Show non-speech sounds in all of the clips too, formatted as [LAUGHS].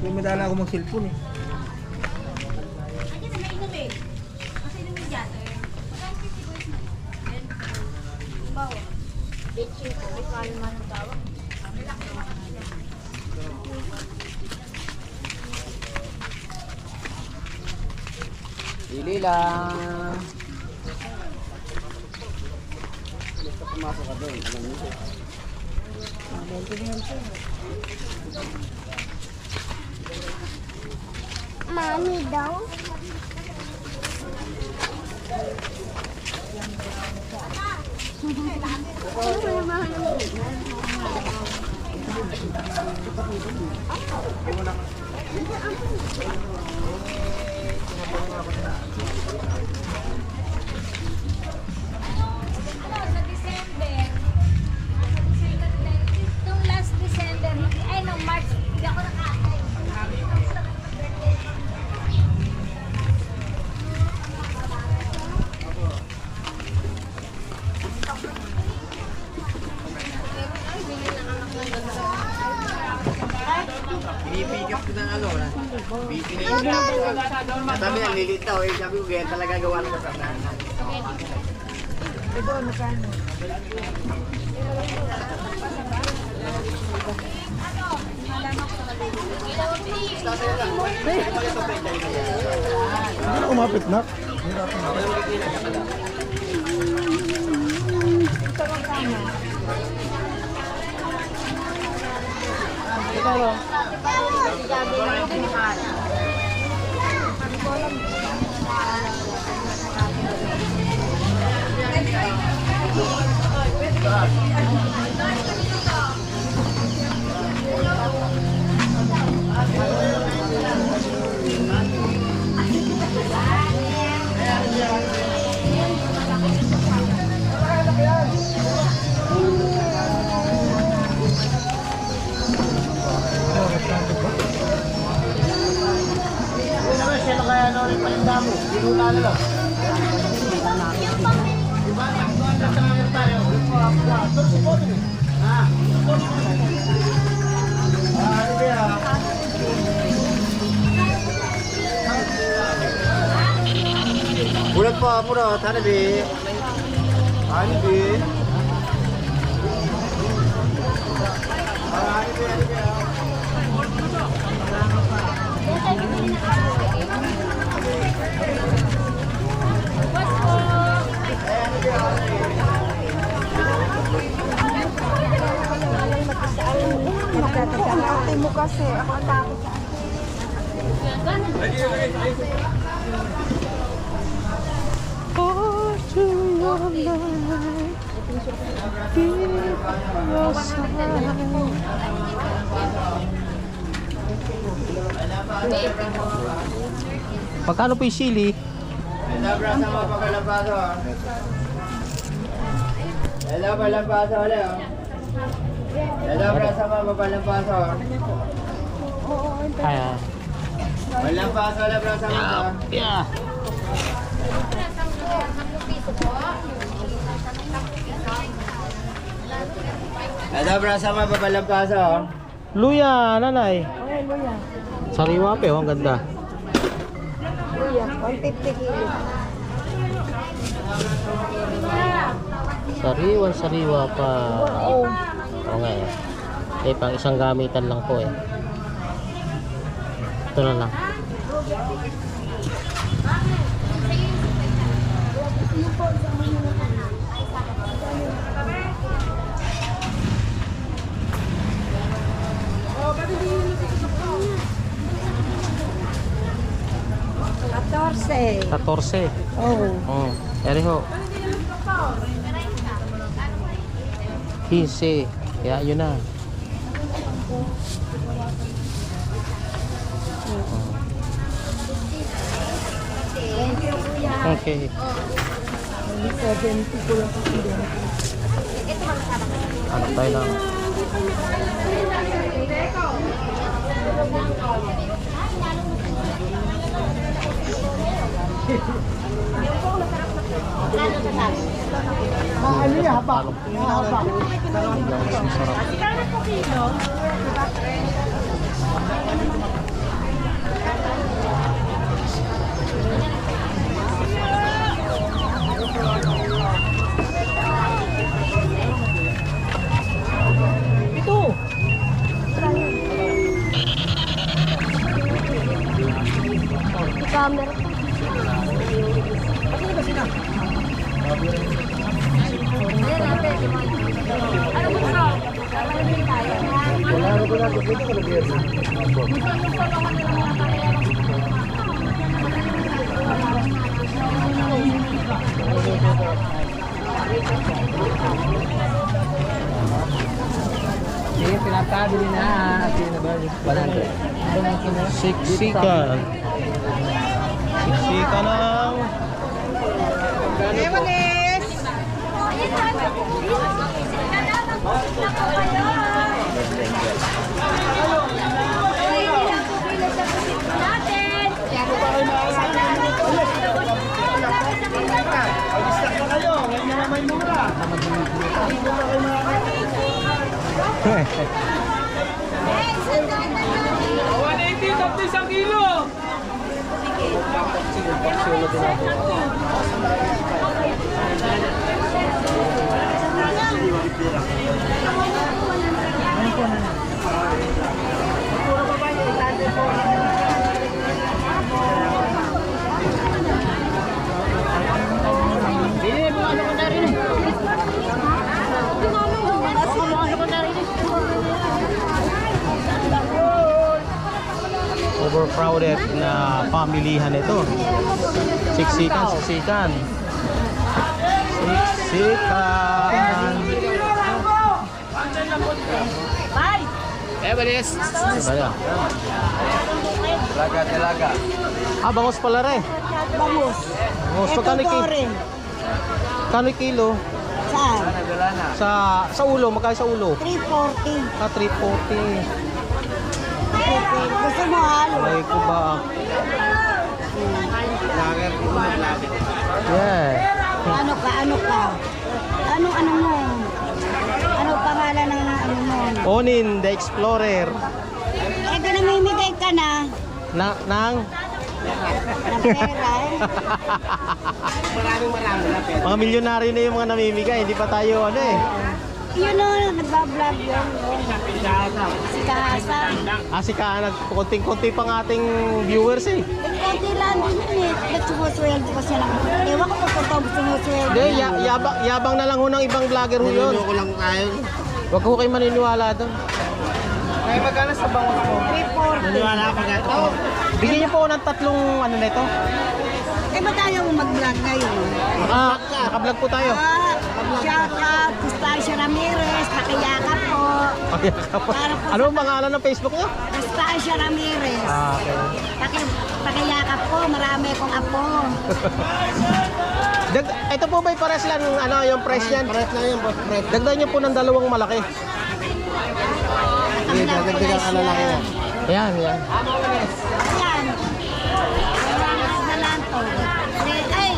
Kaya madala ako mag-cellphone eh. Ay, na may inom. Kasi inom yung dyan. Magkano 50 boys na? Yan. Bawa. Bitching ko. May kalma ng tawag. Pili lang. Basta pumasok ka doon, alam mo. Mami daw. Ano, sa December. Sa December, ay, nung March, hindi ako nakakay. Pinipigap ko ng ano na. Pinipigap ko. Sabi na, lilit daw eh. Sabi ko, ganyan talaga gawa ng kasabahan. Hindi na umapit na. Ito magkano? Ito ro. Bulat pa, mura. Tana, be. Ano, be? Ate mo kasi. Ako ang takot sa Magkano po yung sili? Hello, bro. Sa mga pagkalapaso, ah. Hello, palampaso, hello. Hello, bro. Sa mga pagkalapaso, ah. Ay, ah. Palampaso, hello, bro. Sa mga. Yeah. Hello, bro. Sa mga pagkalapaso, ah. Luya, nanay. Okay, luya. Sariwa pa, oh, ang ganda. Luya. 150 kilo. Sariwan, sariwa pa. Oo. Oo nga eh. Eh, pang isang gamitan lang po eh. Ito na lang. Katorse. 14. Oo. Oh, eri ho. 15. Kaya yun na. Kuya. Okay. 70 ko lang kasi din. Ano tayo lang. Ano yung haba? Haba. Mas masarap. Pinapabili na. Sino ba? 100. Siksikan. Siksikan ng... Overcrowded Thank you. Pamilihan ito. Siksikan, siksikan. Siksikan. Eh, balis. Diba na? Talaga, talaga. Ah, bangos pala rin. Bangus. Bangos. So, kano, rin. kano kilo? Saan? Sa sa ulo, magkano sa ulo? 340. Ah, 340. Gusto mo halo? Ay ko ba? Yeah. Ano ka? Ano ka? Ano ano mo? Ano pangalan ng ano mo? Onin, the Explorer. Eh, kung namimigay ka na Na, nang ng pera eh. [LAUGHS] Maraming marami na pera. mga milyonaryo na yung mga namimigay. Hindi pa tayo ano eh. Yun o, nagbablog yun. Si Kahasan. Ah, si Kaan, konting-konti pang ating viewers eh. Konti lang din yun eh. Ba't sumusweldo pa siya lang? Ewan ko kung totoo sumusweldo. Hindi, ya, yabang, yabang na lang ho ng ibang vlogger ho yun. ko lang tayo. Huwag ho kayo maniniwala doon. Ay, magkano sa bangon mo? 340. Maniwala ka pag ito. Bigyan niyo po ng tatlong ano nito. Eh, ba't ayaw mo mag-vlog ngayon? Ah, naka-vlog po tayo. Ah, shout out, Gustacio Ramirez, pakiyakap po. ano ang pangalan ng Facebook niyo? Gustacio Ramirez. Ah, okay. Paki, pakiyakap po, marami akong apo. Dag, ito po ba'y pares lang ano, yung price niyan? Pares lang yung boss Fred. Dagdag niyo po ng dalawang malaki. Hindi, dadagdagan ka na lang yan. Ayan, ayan. Ayan. Oras na lang to. Three, ay,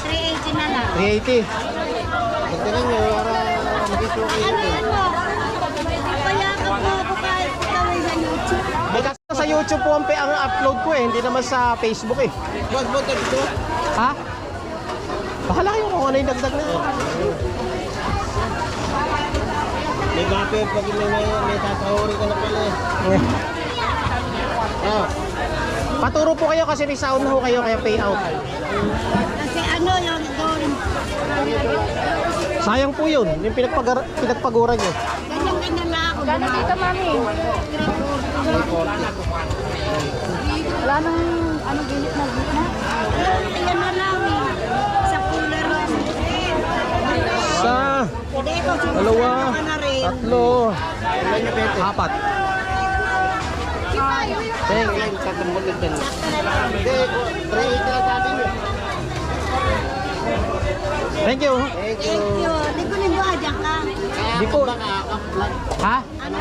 380 na lang. 380. Dagdagan nyo para mag-isuki Ano yan mo? Pakiyakap mo ako kahit gawin sa YouTube. May kasi sa YouTube po ang, ang upload ko eh, hindi naman sa Facebook eh. Boss, boss, dito. Ha? Bahala kayo kung ano yung dagdag na yun. May buffer pag may, may, may tatahuri ka na pala eh. Ah, Paturo po kayo kasi may sound na ho kayo kaya pay out. Kasi ano yung doon, Sayang po yun, yung pinagpag pinagpaguran nyo. ganyan-ganyan lang ako. Gano'n dito, mami? Wala nang anong ginit na gitna. Ayan na lang eh. Sa cooler lang. Sa dalawa, na tatlo, apat. Thank you. Sa tembol na dyan. Hindi, 380 na sa atin. Thank you. Thank Thank you. you. Linggo-linggo, adyan ka. Di po. Ha? Ano?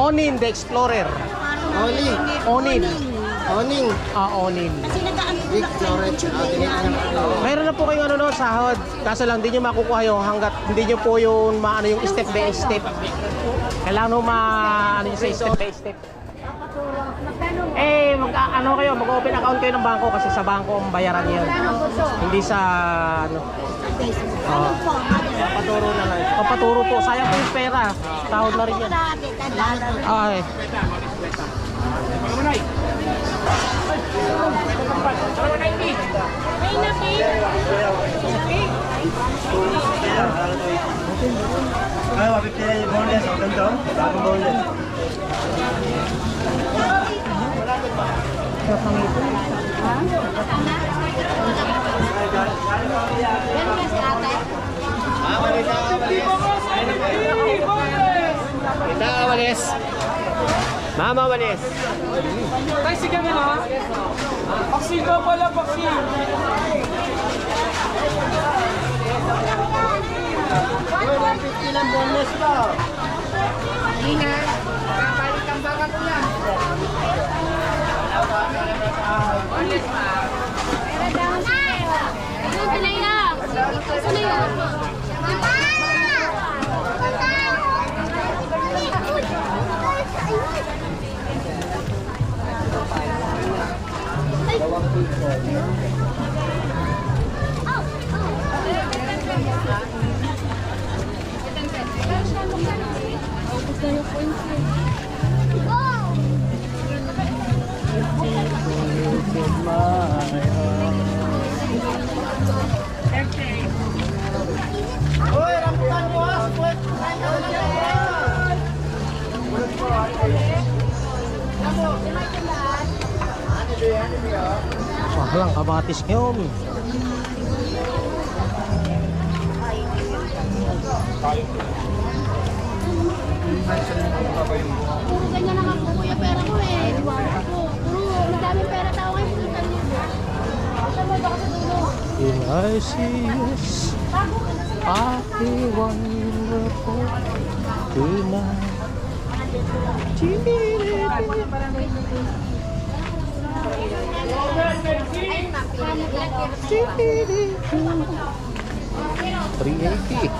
Onin the Explorer. Oning. Onin. Oning. Ah, Onin. Kasi Ah, eh. ko. Mayroon na po kayo ano no, sahod. Kaso lang, hindi nyo makukuha yung hanggat hindi nyo po yung maano yung step by step. Kailangan mo ma ano yung sa step by step. Eh, mag ano kayo, mag-open account kayo ng bangko kasi sa bangko ang bayaran niyo. Hindi sa ano. Facebook. Ano po? Papaturo na lang. Papaturo po. Sayang po yung pera. Sahod na rin yan. Dati, tandaan. Ay. Ay, wapit nila yung boneless. O, ganito. Bagong boneless. Meron ba si ate? Kita Walis. Mama Walis. Tay, sige na ha. Daw pala, Bye, Nat. Alang kamatis ngayon. Puro ganyan lang ako kuya pera ko eh. Di ba ako? Puro madaming pera tao ngayon. Puro tanong yun. Sabay baka sa dulo. In I see yes, happy wonderful tonight. Chimiri. 380.